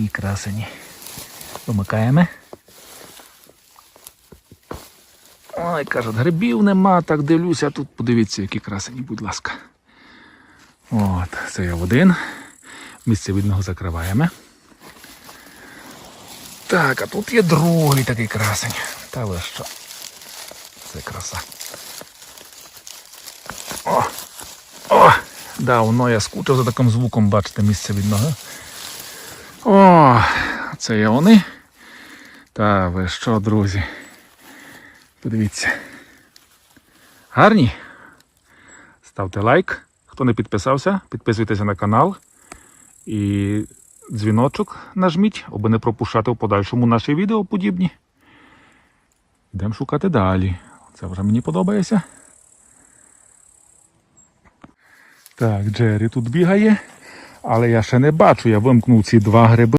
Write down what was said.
такі красені. Вимикаємо. Ой, кажуть, грибів нема, так дивлюся. Тут подивіться, які красені, будь ласка. От, це я один. Місце видного закриваємо. Так, а тут є другий такий красень. Та ви що? Це краса. О! О! Да, я скучив за таким звуком, бачите, місце видного. О, це є вони. Та ви що, друзі? Подивіться. Гарні. Ставте лайк. Хто не підписався, підписуйтеся на канал. І дзвіночок нажміть, аби не пропускати в подальшому наші відео подібні. Йдемо шукати далі. Це вже мені подобається. Так, Джері тут бігає, але я ще не бачу, я вимкнув ці два гриби.